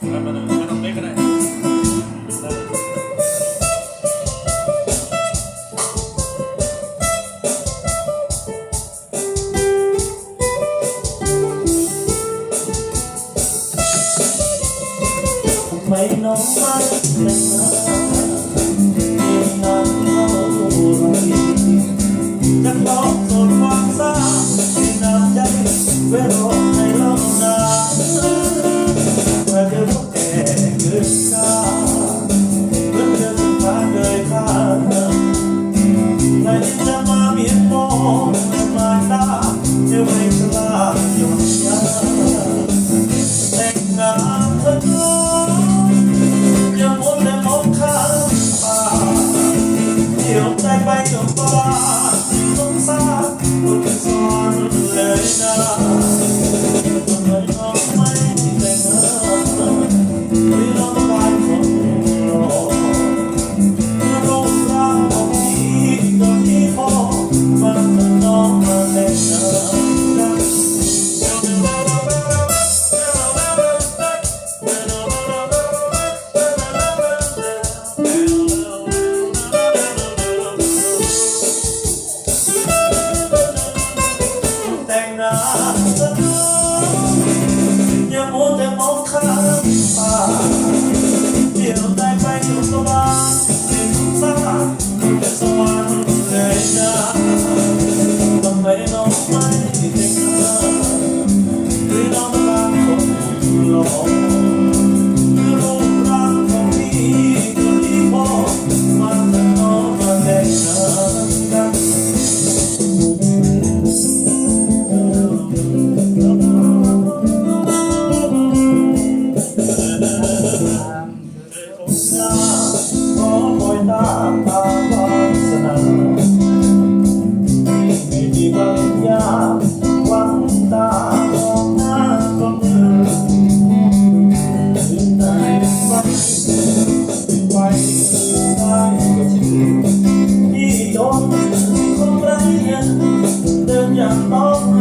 ไม่รู้ไม่น้องมา Long.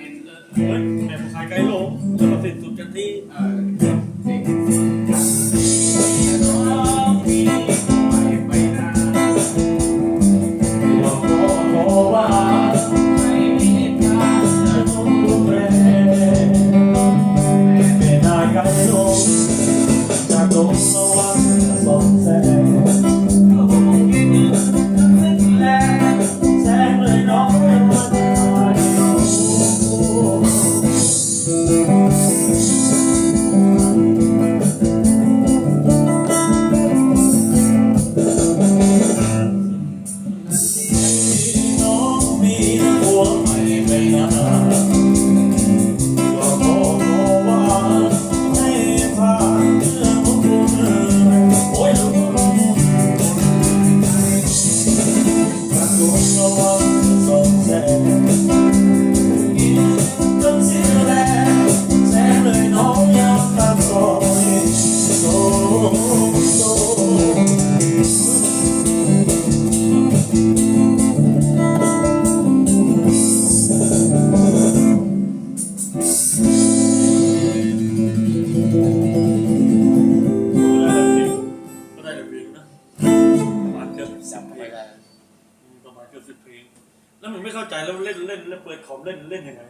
เห็นเอนแบบขายไกลโลงแล้วมาสิ้นสุดกันที่ แล้วหนูไม่เข้าใจแล้วเล่นเล่นแล้วเปิดคอมเล่นเล่นยังไง